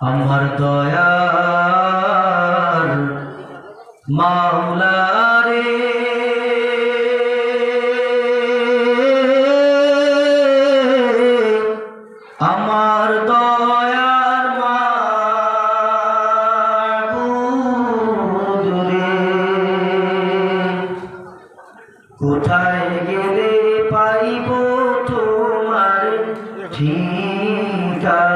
আমার দয়ার মাওলারে। আমার দয়ার মাবুদ রে কোথায় গেলে পাইব তোমার ঠিকানা?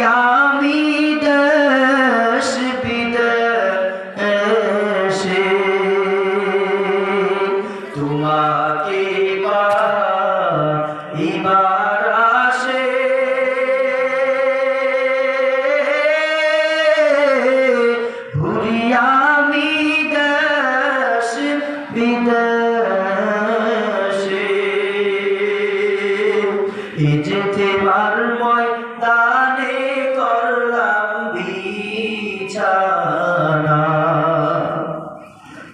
আমি দেশ বিদেশে। তোমাকে বা আসে। ঘুরি দেশ বিদেশে। এ যেতে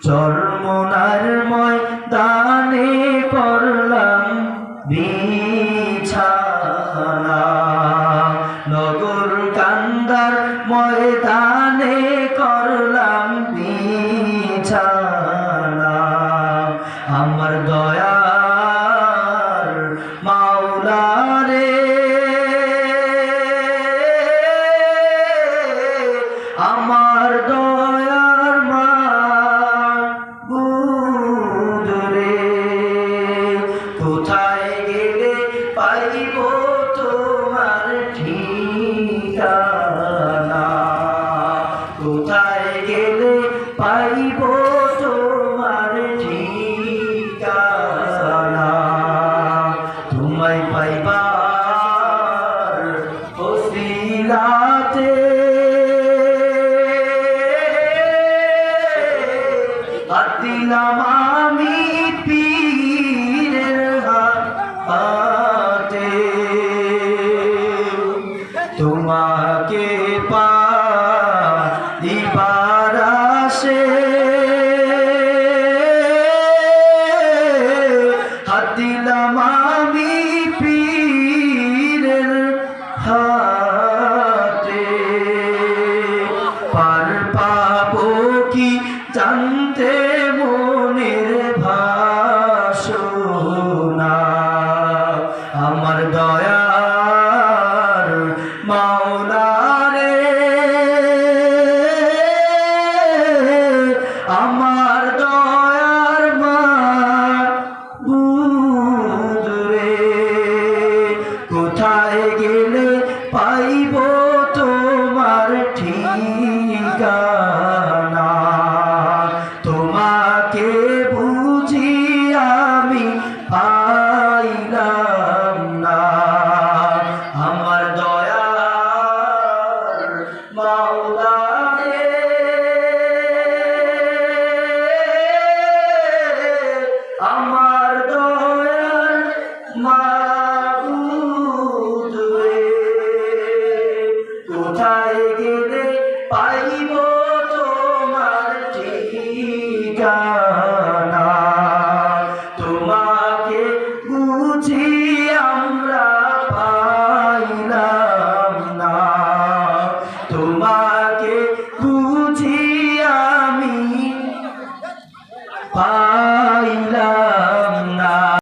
চর্মনার ময় দানে করলাম বিছানা। নগর কান্দার ময়দানে করলাম বিছানা। আমার দয়ার মাওলারে, আমার দয়ার পাইব তোমার ঠিকানা। তোমায় পাইবার ওসিলাতে দিলাম জানতে মনের ভাষণা আমার দয়ার মাওলারে আমার দয়ার মা রে, কোথায় গেলে পাইব তোমার ঠিকানা আমার দয়ার মাওলারে। আমার দয়ার মাবুদ কোথায়